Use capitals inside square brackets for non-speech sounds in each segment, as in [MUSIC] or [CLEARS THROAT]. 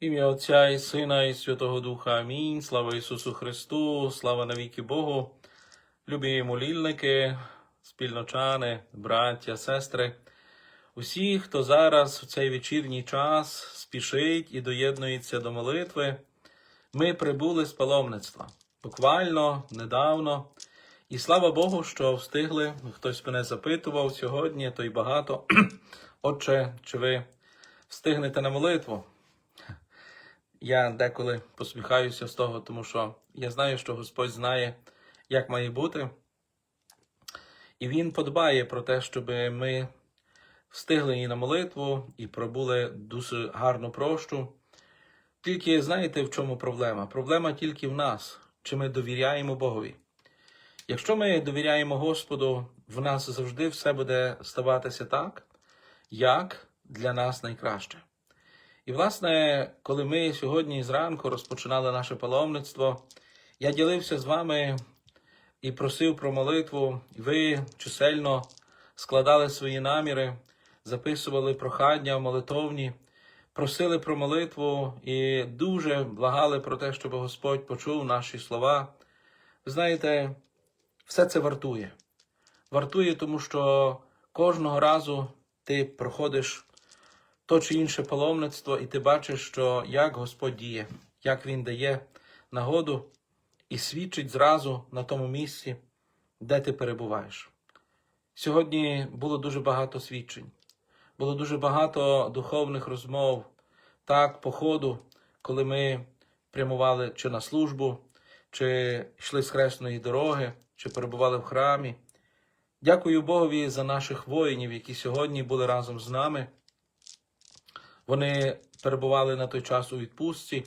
Ім'я Отця і Сина, і Святого Духа. Амінь. Слава Ісусу Христу, слава навіки Богу. Любі молільники, спільночани, браття, сестри, усі, хто зараз в цей вечірній час спішить і доєднується до молитви, ми прибули з паломництва. Буквально недавно. І слава Богу, що встигли. Хтось мене запитував сьогодні, то й багато. [CLEARS THROAT] Отче, чи ви встигнете на молитву? Я деколи посміхаюся з того, тому що я знаю, що Господь знає, як має бути. І Він подбає про те, щоб ми встигли і на молитву, і пробули дуже гарну прощу. Тільки знаєте, в чому проблема? Проблема тільки в нас, чи ми довіряємо Богові. Якщо ми довіряємо Господу, в нас завжди все буде ставатися так, як для нас найкраще. І, власне, коли ми сьогодні зранку розпочинали наше паломництво, я ділився з вами і просив про молитву, ви чисельно складали свої наміри, записували прохання молитовні, просили про молитву і дуже благали про те, щоб Господь почув наші слова. Ви знаєте, все це вартує. Вартує, тому що кожного разу ти проходиш то чи інше паломництво, і ти бачиш, що як Господь діє, як Він дає нагоду і свідчить зразу на тому місці, де ти перебуваєш. Сьогодні було дуже багато свідчень, було дуже багато духовних розмов, так, по ходу, коли ми прямували чи на службу, чи йшли з хресної дороги, чи перебували в храмі. Дякую Богові за наших воїнів, які сьогодні були разом з нами. Вони перебували на той час у відпустці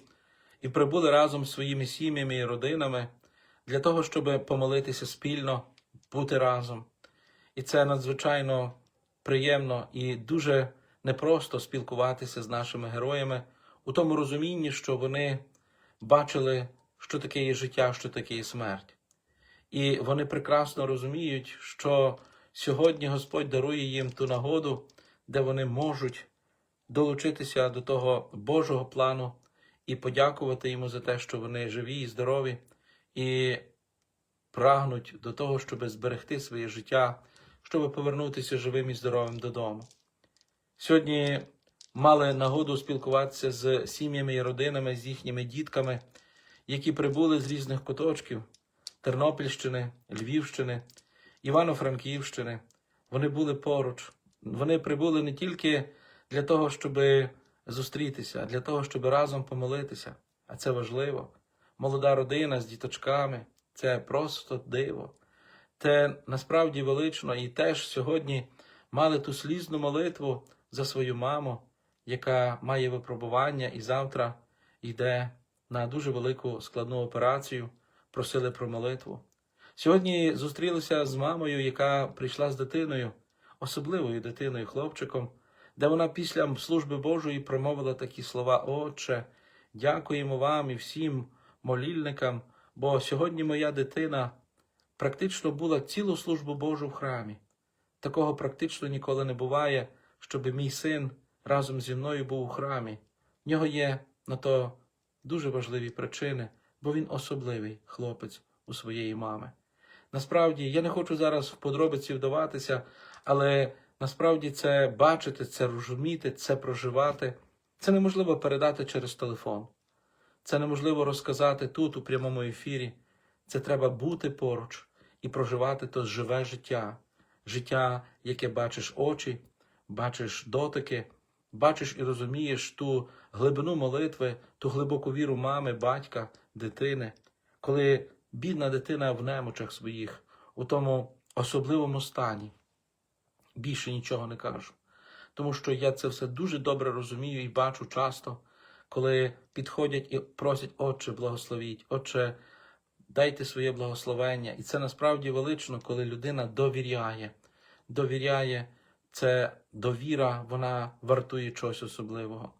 і прибули разом з своїми сім'ями і родинами для того, щоб помолитися спільно, бути разом. І це надзвичайно приємно і дуже непросто спілкуватися з нашими героями у тому розумінні, що вони бачили, що таке є життя, що таке є смерть. І вони прекрасно розуміють, що сьогодні Господь дарує їм ту нагоду, де вони можуть долучитися до того Божого плану і подякувати йому за те, що вони живі і здорові, і прагнуть до того, щоб зберегти своє життя, щоб повернутися живим і здоровим додому. Сьогодні мали нагоду спілкуватися з сім'ями і родинами, з їхніми дітками, які прибули з різних куточків Тернопільщини, Львівщини, Івано-Франківщини. Вони були поруч. Вони прибули не тільки для того, щоб зустрітися, для того, щоб разом помолитися. А це важливо. Молода родина з діточками це просто диво. Це насправді велично і теж сьогодні мали ту слізну молитву за свою маму, яка має випробування і завтра йде на дуже велику складну операцію, просили про молитву. Сьогодні зустрілися з мамою, яка прийшла з дитиною, особливою дитиною, хлопчиком, де вона після служби Божої промовила такі слова: Отче, дякуємо вам і всім молільникам, бо сьогодні моя дитина практично була цілу службу Божу в храмі. Такого практично ніколи не буває, щоб мій син разом зі мною був у храмі. В нього є на то дуже важливі причини, бо він особливий хлопець у своєї мами. Насправді, я не хочу зараз в подробиці вдаватися, але насправді це бачити, це розуміти, це проживати. Це неможливо передати через телефон. Це неможливо розказати тут, у прямому ефірі. Це треба бути поруч і проживати то живе життя, життя, яке бачиш очі, бачиш дотики, бачиш і розумієш ту глибину молитви, ту глибоку віру мами, батька, дитини, коли бідна дитина в немочах своїх, у тому особливому стані. Більше нічого не кажу. Тому що я це все дуже добре розумію і бачу часто, коли підходять і просять, Отче, благословіть, Отче, дайте своє благословення. І це насправді велично, коли людина довіряє. Довіряє, це довіра, вона вартує чогось особливого.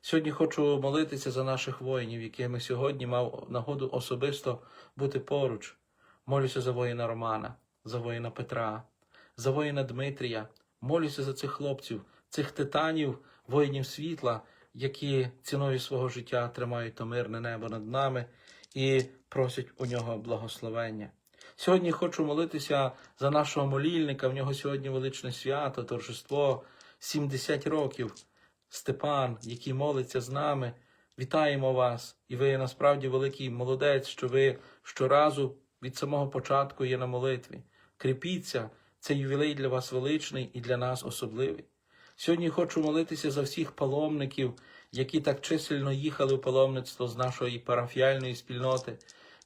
Сьогодні хочу молитися за наших воїнів, якими сьогодні мав нагоду особисто бути поруч. Молюся за воїна Романа, за воїна Петра, за воїна Дмитрія. Молюся за цих хлопців, цих титанів, воїнів світла, які ціною свого життя тримають то мирне небо над нами і просять у нього благословення. Сьогодні хочу молитися за нашого молільника. В нього сьогодні величне свято, торжество 70 років. Степан, який молиться з нами. Вітаємо вас! І ви насправді великий молодець, що ви щоразу від самого початку є на молитві. Кріпіться, це ювілей для вас величний і для нас особливий. Сьогодні хочу молитися за всіх паломників, які так чисельно їхали в паломництво з нашої парафіальної спільноти,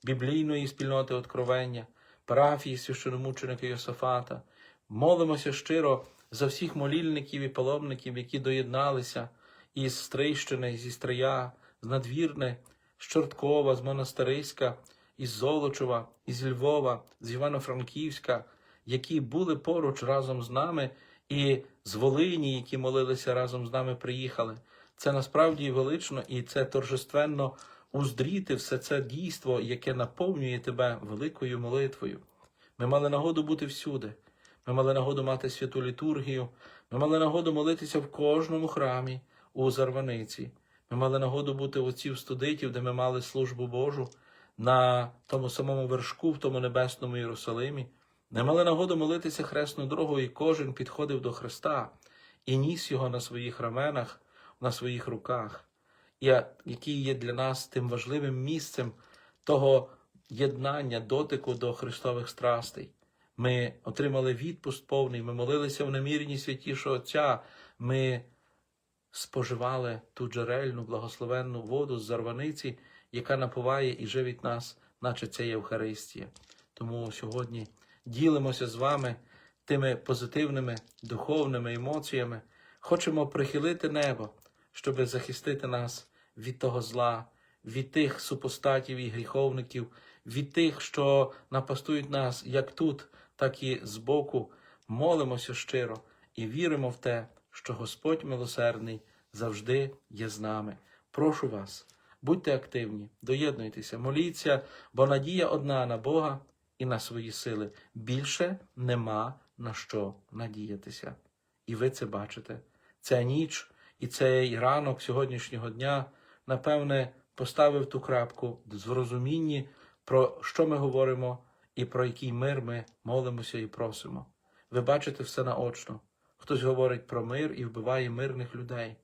біблійної спільноти откровення, парафії священомученика Йосафата. Молимося щиро за всіх молільників і паломників, які доєдналися із Стрийщини, зі Стрия, з Надвірне, з Чорткова, з Монастириська, із Золочева, із Львова, з Івано-Франківська, які були поруч разом з нами, і з Волині, які молилися разом з нами, приїхали. Це насправді велично і це торжественно уздріти все це дійство, яке наповнює тебе великою молитвою. Ми мали нагоду бути всюди. Ми мали нагоду мати святу літургію, ми мали нагоду молитися в кожному храмі у Зарваниці. Ми мали нагоду бути отців студитів, де ми мали службу Божу на тому самому вершку, в тому небесному Єрусалимі. Ми мали нагоду молитися хресну дорогу, і кожен підходив до Христа і ніс його на своїх раменах, на своїх руках, який є для нас тим важливим місцем того єднання, дотику до Христових страстей. Ми отримали відпуст повний, ми молилися в наміренні святішого Отця, ми споживали ту джерельну, благословенну воду з зарваниці, яка напуває і живить нас, наче це Євхаристія. Тому сьогодні ділимося з вами тими позитивними духовними емоціями, хочемо прихилити небо, щоб захистити нас від того зла, від тих супостатів і гріховників, від тих, що напастують нас як тут, так і збоку. Молимося щиро і віримо в те, що Господь милосердний завжди є з нами. Прошу вас, будьте активні, доєднуйтеся, моліться, бо надія одна на Бога і на свої сили. Більше нема на що надіятися. І ви це бачите. Ця ніч і цей ранок сьогоднішнього дня, напевне, поставив ту крапку в розумінні, про що ми говоримо і про який мир ми молимося і просимо. Ви бачите все наочно. Хтось говорить про мир і вбиває мирних людей.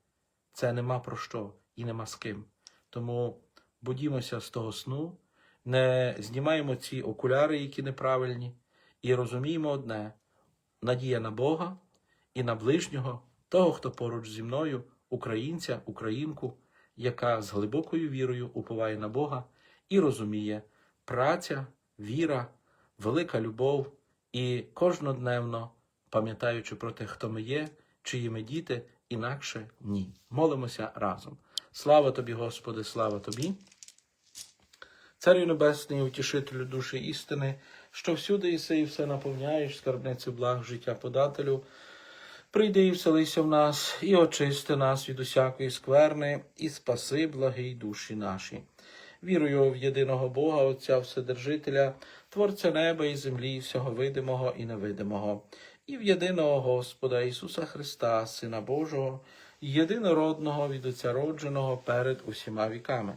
Це нема про що і нема з ким. Тому будімося з того сну, не знімаємо ці окуляри, які неправильні, і розуміємо одне: надія на Бога і на ближнього, того, хто поруч зі мною, українця, українку, яка з глибокою вірою уповає на Бога і розуміє праця, віра, велика любов і кожнодневно, пам'ятаючи про те, хто ми є, чиї ми діти, інакше ні. Молимося разом. Слава тобі, Господи, слава тобі. Царю Небесний, утішителю душі істини, що всюди іси і все наповняєш, скарбницю благ життя подателю. Прийди і вселися в нас, і очисти нас від усякої скверни, і спаси благий душі наші. Вірую в єдиного Бога, Отця Вседержителя, Творця неба і землі, всього видимого і невидимого, і в єдиного Господа Ісуса Христа, Сина Божого, єдинородного від Отця родженого перед усіма віками.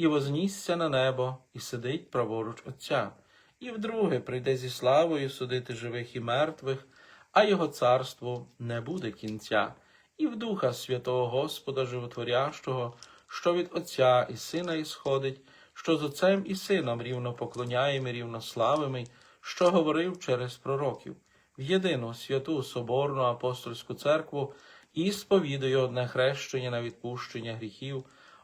і вознісся на небо, і сидить праворуч Отця, і вдруге прийде зі славою судити живих і мертвих, а його царству не буде кінця, і в Духа Святого Господа Животворящого, що від Отця і Сина ісходить, що з Отцем і Сином рівно поклоняємо, і рівно славимо, що говорив через пророків, в єдину святу Соборну апостольську церкву і сповідаю одне хрещення на відпущення гріхів,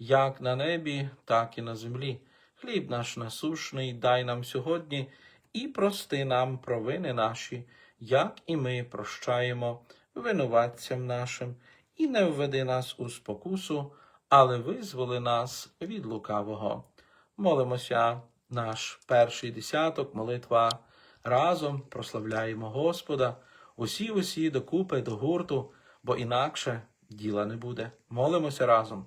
як на небі, так і на землі. Хліб наш насушний дай нам сьогодні і прости нам провини наші, як і ми прощаємо винуватцям нашим, і не введи нас у спокусу, але визволи нас від лукавого. Молимося наш перший десяток, молитва. Разом прославляємо Господа, усі усі докупи до гурту, бо інакше діла не буде. Молимося разом.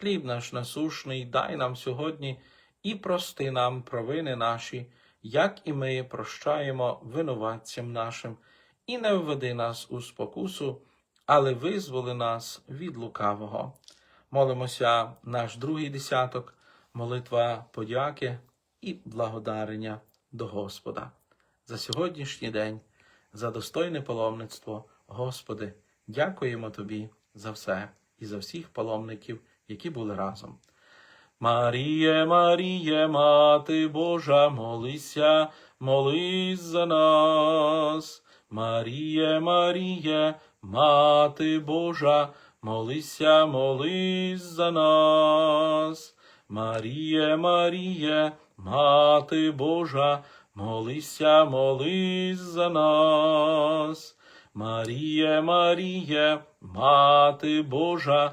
Хліб наш насушний дай нам сьогодні і прости нам провини наші, як і ми прощаємо винуватцям нашим, і не введи нас у спокусу, але визволи нас від лукавого. Молимося наш другий десяток, молитва подяки і благодарення до Господа. За сьогоднішній день, за достойне паломництво, Господи, дякуємо Тобі за все і за всіх паломників, які були разом. Маріє, Маріє, Мати Божа, молися, молись за нас. Маріє, Маріє, Мати Божа, молися, молись за нас. Маріє, Маріє, Мати Божа, молися, молись за нас. Маріє, Маріє, Мати Божа,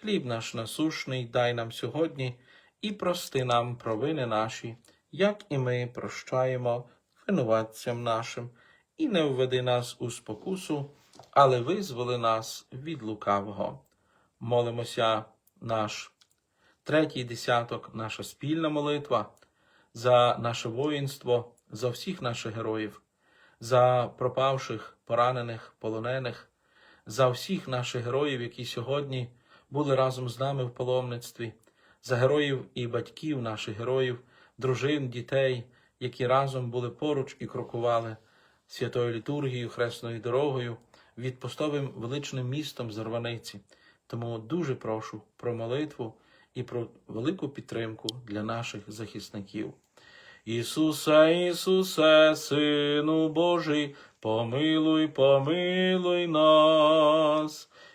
Хліб наш насушний дай нам сьогодні і прости нам провини наші, як і ми прощаємо винуватцям нашим, і не введи нас у спокусу, але визволи нас від лукавого. Молимося наш третій десяток, наша спільна молитва за наше воїнство, за всіх наших героїв, за пропавших, поранених, полонених, за всіх наших героїв, які сьогодні були разом з нами в паломництві, за героїв і батьків наших героїв, дружин, дітей, які разом були поруч і крокували святою літургією, хресною дорогою, відпустовим величним містом Зарваниці. Тому дуже прошу про молитву і про велику підтримку для наших захисників. Ісусе, Ісусе, Сину Божий, помилуй, помилуй нас.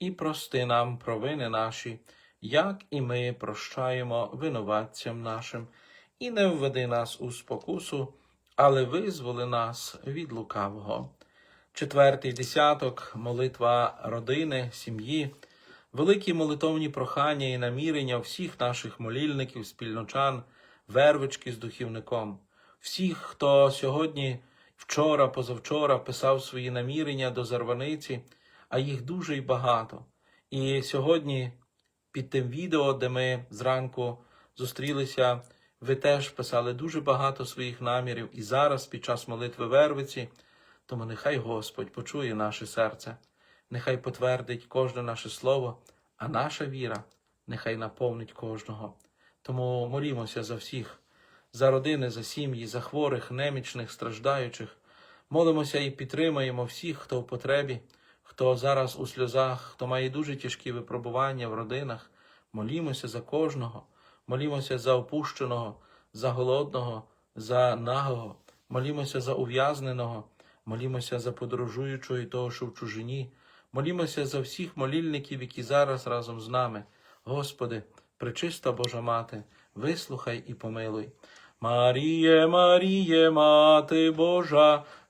і прости нам провини наші, як і ми прощаємо винуватцям нашим, і не введи нас у спокусу, але визволи нас від лукавого. Четвертий десяток, молитва родини, сім'ї, великі молитовні прохання і намірення всіх наших молільників, спільночан, вервички з духівником, всіх, хто сьогодні, вчора, позавчора писав свої намірення до Зарваниці, а їх дуже й багато. І сьогодні під тим відео, де ми зранку зустрілися, ви теж писали дуже багато своїх намірів, і зараз, під час молитви Вервиці, тому нехай Господь почує наше серце, нехай потвердить кожне наше слово, а наша віра нехай наповнить кожного. Тому молімося за всіх, за родини, за сім'ї, за хворих, немічних, страждаючих. Молимося і підтримаємо всіх, хто в потребі, хто зараз у сльозах, хто має дуже тяжкі випробування в родинах. Молімося за кожного, молімося за опущеного, за голодного, за нагого, молімося за ув'язненого, молімося за подорожуючого і того, що в чужині. Молімося за всіх молільників, які зараз разом з нами. Господи, пречиста Божа Мати, вислухай і помилуй. Маріє, Маріє, Мати Божа,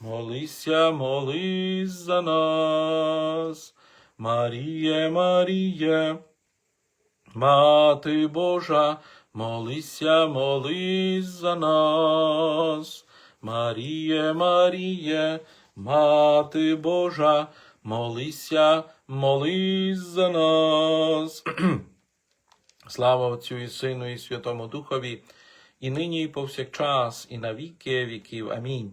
молися, молись за нас. Маріє, Маріє, Мати Божа, молися, молись за нас. Маріє, Маріє, Мати Божа, молися, молись за нас. [CLEARS THROAT] Слава Отцю і Сину, і Святому Духові, і нині, і повсякчас, і на віки віків. Амінь.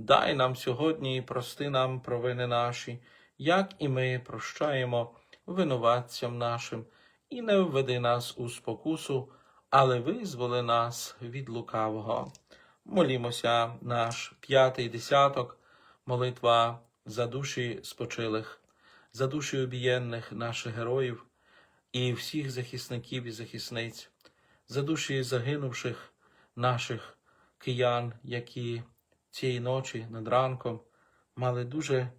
дай нам сьогодні і прости нам провини наші, як і ми прощаємо винуватцям нашим, і не введи нас у спокусу, але визволи нас від лукавого. Молімося наш п'ятий десяток, молитва за душі спочилих, за душі обієнних наших героїв і всіх захисників і захисниць, за душі загинувших наших киян, які цієї ночі над ранком мали дуже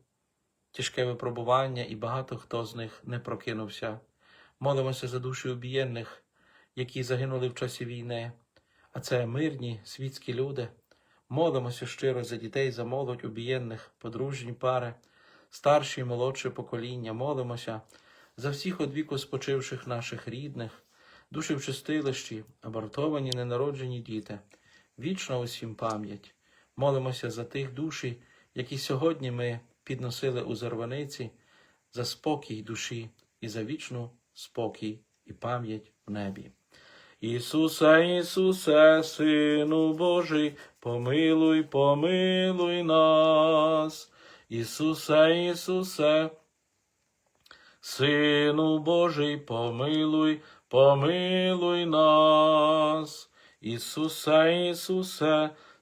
тяжке випробування, і багато хто з них не прокинувся. Молимося за душі обієнних, які загинули в часі війни, а це мирні світські люди. Молимося щиро за дітей, за молодь обієнних, подружні пари, старші і молодше покоління. Молимося за всіх одвіку спочивших наших рідних, душі в чистилищі, абортовані ненароджені діти. Вічна усім пам'ять. Молимося за тих душі, які сьогодні ми підносили у зарваниці, за спокій душі і за вічну спокій і пам'ять в небі. Ісусе, Ісусе, Сину Божий, помилуй, помилуй нас. Ісусе, Ісусе, Сину Божий, помилуй, помилуй нас. Ісусе, Ісусе,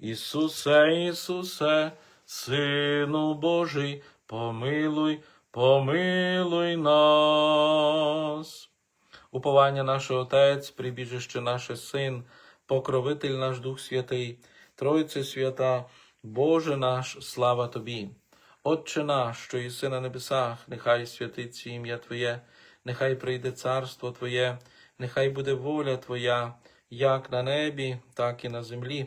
Ісусе, Ісусе, Сину Божий, помилуй, помилуй нас. Уповання наше Отець, прибіжище наше Син, покровитель наш Дух Святий, Тройце свята, Боже наш, слава Тобі. Отче наш, що єси на небесах, нехай святиться ім'я Твоє, нехай прийде царство Твоє, нехай буде воля Твоя, як на небі, так і на землі.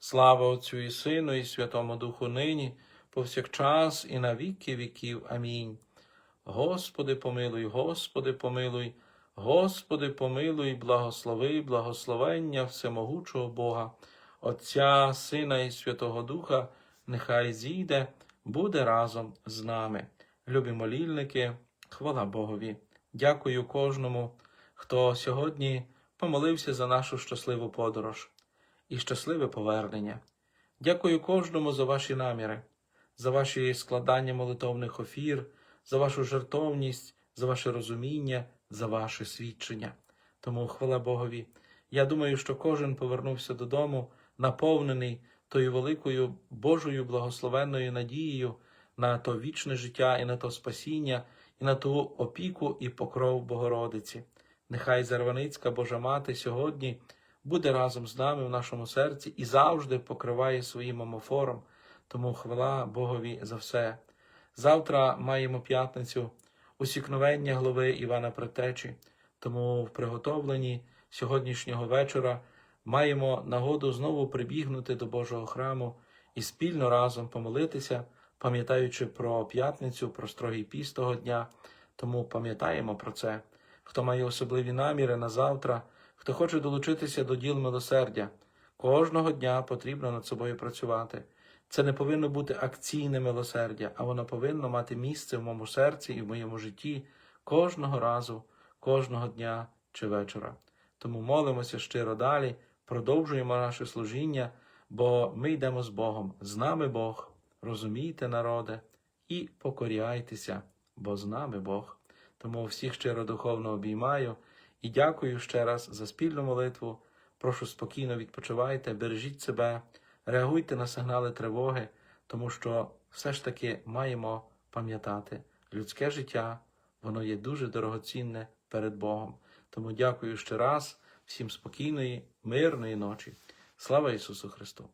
Слава Отцю і Сину, і Святому Духу нині, повсякчас і на віки віків. Амінь. Господи, помилуй, Господи, помилуй, Господи, помилуй, благослови, благословення всемогучого Бога, Отця, Сина і Святого Духа, нехай зійде, буде разом з нами. Любі молільники, хвала Богові. Дякую кожному, хто сьогодні помолився за нашу щасливу подорож і щасливе повернення. Дякую кожному за ваші наміри, за ваші складання молитовних офір, за вашу жертовність, за ваше розуміння, за ваше свідчення. Тому хвала Богові. Я думаю, що кожен повернувся додому, наповнений тою великою Божою благословенною надією на то вічне життя і на то спасіння, і на ту опіку і покров Богородиці. Нехай Зарваницька Божа Мати сьогодні буде разом з нами в нашому серці і завжди покриває своїм омофором. Тому хвала Богові за все. Завтра маємо п'ятницю, усікновення глави Івана Предтечі, тому в приготовленні сьогоднішнього вечора маємо нагоду знову прибігнути до Божого храму і спільно разом помолитися, пам'ятаючи про п'ятницю, про строгий піст того дня. Тому пам'ятаємо про це. Хто має особливі наміри на завтра, хто хоче долучитися до діл милосердя, кожного дня потрібно над собою працювати. Це не повинно бути акційне милосердя, а воно повинно мати місце в моєму серці і в моєму житті кожного разу, кожного дня чи вечора. Тому молимося щиро далі, продовжуємо наше служіння, бо ми йдемо з Богом. З нами Бог, розумійте, народе, і покоряйтеся, бо з нами Бог. Тому всіх щиро духовно обіймаю і дякую ще раз за спільну молитву. Прошу спокійно відпочивайте, бережіть себе, реагуйте на сигнали тривоги, тому що все ж таки маємо пам'ятати, людське життя, воно є дуже дорогоцінне перед Богом. Тому дякую ще раз, всім спокійної, мирної ночі. Слава Ісусу Христу!